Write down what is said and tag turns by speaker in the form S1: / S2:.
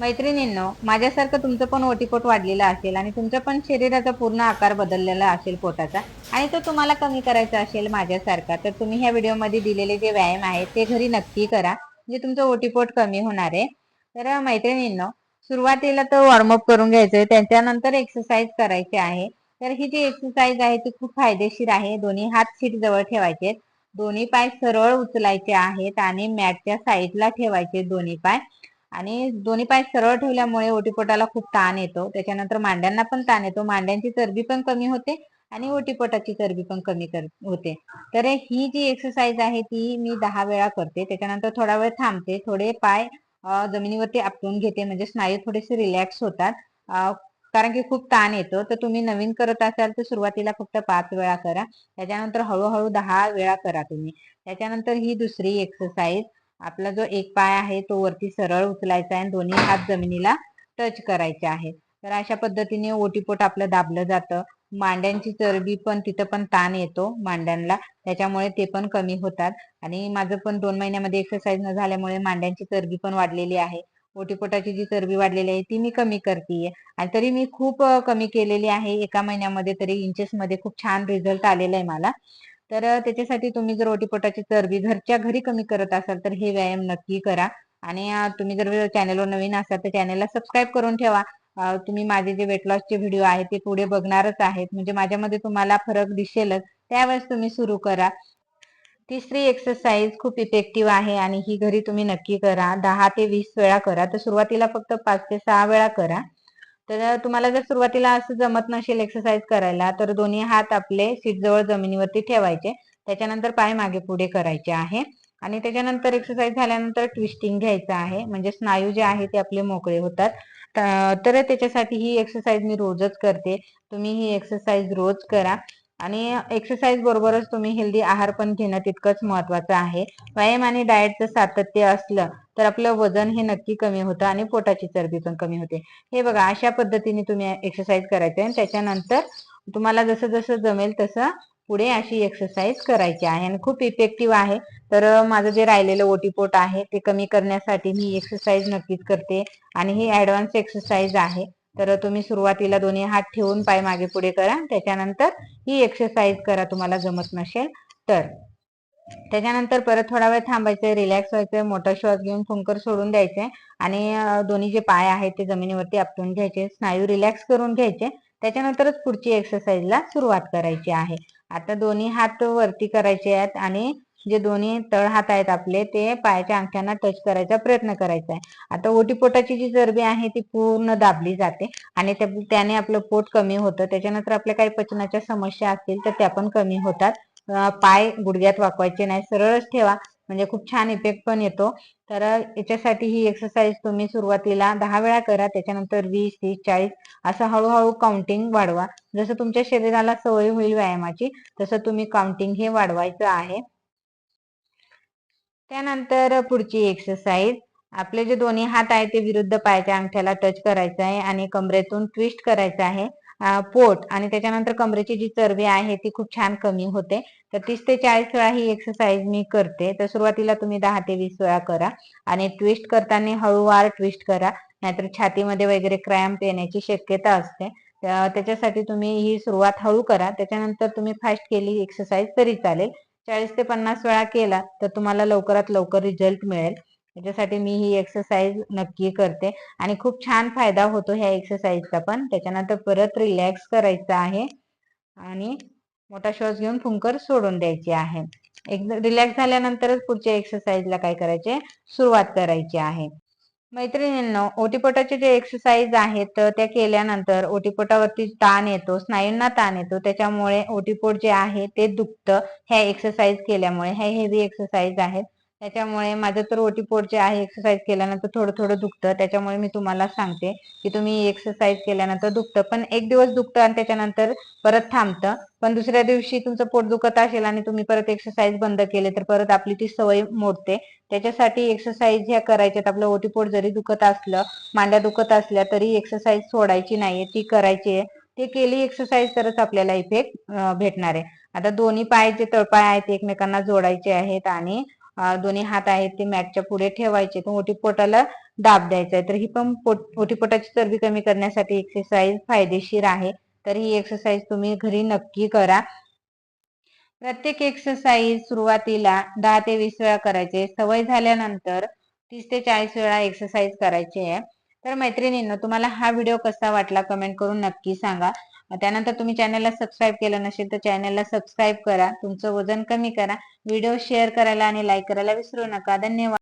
S1: मैत्रिणींनो माझ्यासारखं तुमचं पण ओटीपोट वाढलेलं असेल आणि तुमचं पण शरीराचा पूर्ण आकार बदललेला असेल पोटाचा आणि तो तुम्हाला कमी करायचा असेल माझ्यासारखा तर तुम्ही ह्या व्हिडिओमध्ये दिलेले जे व्यायाम आहेत ते घरी नक्की करा म्हणजे तुमचं ओटीपोट कमी होणार आहे. तर मैत्रिणींनो सुरुवातीला तर वॉर्मअप करून घ्यायचंय त्याच्यानंतर एक्सरसाइज करायची आहे. तर ही जी एक्सरसाइज आहे ती खूप फायदेशीर आहे. दोन्ही हात सीट जवळ ठेवायचे दोन्ही पाय सरळ उचलायचे आहेत आणि मॅटच्या साईडला ठेवायचे दोन्ही पाय. आणि दोन्ही पाय सरळ ठेवल्यामुळे ओटीपोटाला खूप ताण येतो. त्याच्यानंतर मांड्यांना पण ताण येतो. मांड्यांची चरबी पण कमी होते आणि ओटीपोटाची चरबी पण कमी कर होते. तर ही जी एक्सरसाइज आहे ती मी दहा वेळा करते. त्याच्यानंतर थोडा वेळ थांबते. थोडे पाय जमिनीवरती आपटून घेते. म्हणजे स्नायू थोडेसे रिलॅक्स होतात. कारण की खूप ताण येतो. तर तुम्ही नवीन करत असाल तर सुरुवातीला फक्त पाच वेळा करा. त्याच्यानंतर हळूहळू दहा वेळा करा तुम्ही. त्याच्यानंतर ही दुसरी एक्सरसाइज आपला जो एक पाय आहे तो वरती सरळ उचलायचा आहे आणि दोन्ही हात जमिनीला टच करायचे आहे तर अशा पद्धतीने ओटीपोट आपलं दाबलं जातं. मांड्यांची चरबी पण तिथं पण ताण येतो मांड्यांना त्याच्यामुळे ते पण कमी होतात. आणि माझं पण दोन महिन्यामध्ये एक्सरसाइज न झाल्यामुळे मांड्यांची चरबी पण वाढलेली आहे. ओटीपोटाची जी चरबी वाढलेली आहे ती मी कमी करतेय. आणि तरी मी खूप कमी केलेली आहे. एका महिन्यामध्ये तरी इंचेस मध्ये खूप छान रिझल्ट आलेला आहे मला. तर त्याच्यासाठी तुम्ही जर ओटीपोटाची चरबी घरच्या घरी कमी करत असाल तर हे व्यायाम नक्की करा. आणि तुम्ही जर चॅनलवर नवीन असाल तर चॅनलला सबस्क्राईब करून ठेवा. तुम्ही माझे जे वेट लॉसचे व्हिडिओ आहेत ते पुढे बघणारच आहेत. म्हणजे माझ्यामध्ये तुम्हाला फरक दिसेलच. त्यावेळेस तुम्ही सुरू करा. तिसरी एक्सरसाइज खूप इफेक्टिव्ह आहे आणि ही घरी तुम्ही नक्की करा. दहा ते वीस वेळा करा. तर सुरुवातीला फक्त पाच ते सहा वेळा करा. तर तुम्हाला जर सुरुवातीला असं जमत नसेल एक्सरसाइज करायला तर दोन्ही हात आपले सीट जवळ जमिनीवरती ठेवायचे. त्याच्यानंतर पाय मागे पुढे करायचे आहे. आणि त्याच्यानंतर एक्सरसाइज झाल्यानंतर ट्विस्टिंग घ्यायचं आहे. म्हणजे स्नायू जे आहे ते आपले मोकळे होतात. तर त्याच्यासाठी ही एक्सरसाइज मी रोजच करते. तुम्ही ही एक्सरसाइज रोज करा. आणि एक्सरसाइज बरोबरच तुम्ही हेल्दी आहार पण घेणं तितकंच महत्वाचं आहे. व्यायाम आणि डाएटचं सातत्य असलं तर आपलं वजन हे नक्की कमी होतं आणि पोटाची चरबी पण कमी होते. हे बघा अशा पद्धतीने तुम्ही एक्सरसाइज करायचे आणि त्याच्यानंतर तुम्हाला जसं जसं जमेल तसं पुढे अशी एक्सरसाइज करायची आहे. आणि खूप इफेक्टिव्ह आहे. तर माझं जे राहिलेलं ओटीपोट आहे ते कमी करण्यासाठी मी एक्सरसाइज नक्कीच करते. आणि ही ऍडव्हान्स एक्सरसाइज आहे. तर तुम्ही सुरुवातीला दोन्ही हात ठेवून पाय मागे पुढे करा. त्याच्यानंतर ही एक्सरसाइज करा तुम्हाला जमत नसेल तर. त्याच्यानंतर परत थोडा वेळ थांबायचंय रिलॅक्स व्हायचंय मोठा श्वास घेऊन फुंकर सोडून द्यायचे आणि दोन्ही जे पाय आहेत ते जमिनीवरती आपटून घ्यायचे स्नायू रिलॅक्स करून घ्यायचे. त्याच्यानंतरच पुढची एक्सरसाइजला सुरुवात करायची आहे. आता दोन्ही हात वरती करायचे आहेत आणि जे दोन्ही तळ हात आहेत आपले ते पायाच्या अंगठ्यांना टच करायचा प्रयत्न करायचा आहे. आता ओटीपोटाची जी चरबी आहे ती पूर्ण दाबली जाते आणि त्याने आपलं पोट कमी होतं. त्याच्यानंतर आपल्या काही पचनाच्या समस्या असतील तर त्या पण कमी होतात. पाय गुडघ्यात वाकवायचे नाही. सरळच ठेवा. म्हणजे खूप छान इफेक्ट पण येतो. तर याच्यासाठी ही एक्सरसाइज तुम्ही सुरुवातीला दहा वेळा करा. त्याच्यानंतर वीस तीस चाळीस असं हळूहळू काउंटिंग वाढवा. जसं तुमच्या शरीराला सवय होईल व्यायामाची तसं तुम्ही काउंटिंग हे वाढवायचं आहे. त्यानंतर पुढची एक्सरसाइज आपले जे दोन्ही हात आहेत ते विरुद्ध पायाच्या अंगठ्याला टच करायचं आहे आणि कमरेतून ट्विस्ट करायचं आहे. पोट आणि त्याच्यानंतर कमरेची जी चरबी आहे ती खूप छान कमी होते. तर तीस ते चाळीस वेळा ही एक्सरसाइज मी करते. तर सुरुवातीला तुम्ही दहा ते वीस वेळा करा आणि ट्विस्ट करताना हळूवार ट्विस्ट करा. नाहीतर छातीमध्ये वगैरे क्रॅम्प येण्याची शक्यता असते. त्याच्यासाठी तुम्ही ही सुरुवात हळू करा. त्याच्यानंतर तुम्ही फास्ट केली एक्सरसाइज तरी चालेल. चाळीस ते पन्नास वेळा केला तर तुम्हाला लवकरात लवकर रिझल्ट मिळेल. त्याच्यासाठी मी ही एक्सरसाइज नक्की करते. आणि खूप छान फायदा होतो ह्या एक्सरसाइजचा पण. त्याच्यानंतर परत रिलॅक्स करायचं आहे. आणि मोठा श्वास घेऊन फुंकर सोडून द्यायची आहे. एकदा रिलॅक्स झाल्यानंतरच पुढच्या एक्सरसाइजला काय करायचे? सुरुवात करायची आहे. मैत्रिणींनो ओटीपोटाचे जे एक्सरसाइज आहेत त्या केल्यानंतर ओटीपोटावरती ताण येतो स्नायूंना ताण येतो. त्याच्यामुळे ओटीपोट जे आहे ते दुखतं. ह्या एक्सरसाइज केल्यामुळे ह्या हेवी एक्सरसाइज आहेत. त्याच्यामुळे माझं तर ओटीपोटचे आहे एक्सरसाइज केल्यानंतर थोडं थोडं दुखतं. त्याच्यामुळे मी तुम्हाला सांगते की तुम्ही एक्सरसाइज केल्यानंतर दुखतं. पण एक दिवस दुखतं आणि त्याच्यानंतर परत थांबतं. पण दुसऱ्या दिवशी तुमचं पोट दुखत असेल आणि तुम्ही परत एक्सरसाइज बंद केले तर परत आपली ती सवय मोडते. त्याच्यासाठी एक्सरसाइज ह्या करायच्यात. आपलं ओटीपोट जरी दुखत असलं मांड्या दुखत असल्या तरी एक्सरसाइज सोडायची नाहीये. ती करायची आहे. ते केली एक्सरसाइज तरच आपल्याला इफेक्ट भेटणार आहे. आता दोन्ही पाय जे तळपाय आहेत एकमेकांना जोडायचे आहेत आणि दोन्ही हात आहेत ते मॅटच्या पुढे ठेवायचे. तर ओटीपोटाला दाब द्यायचा आहे. तर ही पण पोट ओटीपोटाची चरबी कमी करण्यासाठी एक्सरसाइज फायदेशीर आहे. तर ही एक्सरसाइज तुम्ही घरी नक्की करा. प्रत्येक एक्सरसाइज सुरुवातीला दहा ते वीस वेळा करायचे. सवय झाल्यानंतर तीस ते चाळीस वेळा एक्सरसाइज करायची आहे. तर मैत्रिणींनो तुम्हाला हा व्हिडिओ कसा वाटला कमेंट करून नक्की सांगा. त्यानंतर तुम्ही चॅनलला सबस्क्राईब केलं नसेल तर चॅनलला सबस्क्राईब करा. तुमचं वजन कमी करा. व्हिडिओ शेअर करायला आणि लाईक करायला विसरू नका. धन्यवाद.